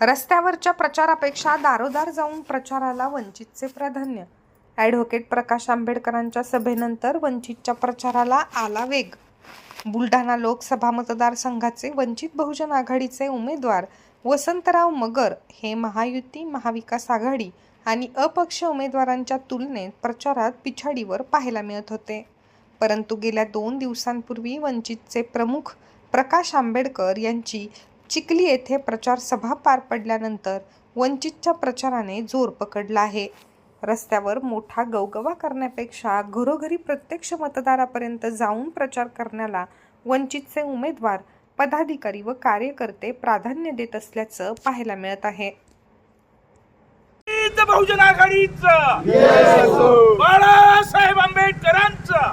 रस्त्यावरच्या प्रचारापेक्षा दारोदार जाऊन प्रचाराला वंचितचे प्राधान्य. ॲडव्होकेट प्रकाश आंबेडकरांच्या सभेनंतर वंचितच्या प्रचाराला आला वेग. बुलढाणा लोकसभा मतदारसंघाचे वंचित बहुजन आघाडीचे उमेदवार वसंतराव मगर हे महायुती महाविकास आघाडी आणि अपक्ष उमेदवारांच्या तुलनेत प्रचारात पिछाडीवर पाहायला मिळत होते. परंतु गेल्या दोन दिवसांपूर्वी वंचितचे प्रमुख प्रकाश आंबेडकर यांची चिखली येथे प्रचार सभा पार पडल्यानंतर वंचितच्या प्रचाराने जोर पकडला आहे. रस्त्यावर मोठा गवगवा करण्यापेक्षा घरोघरी प्रत्यक्ष मतदारापर्यंत जाऊन प्रचार करण्याला वंचितचे उमेदवार पदाधिकारी व कार्यकर्ते प्राधान्य देत असल्याचं पाहायला मिळत आहे. बहुजन आघाडीचं. बाळासाहेब आंबेडकरांचं.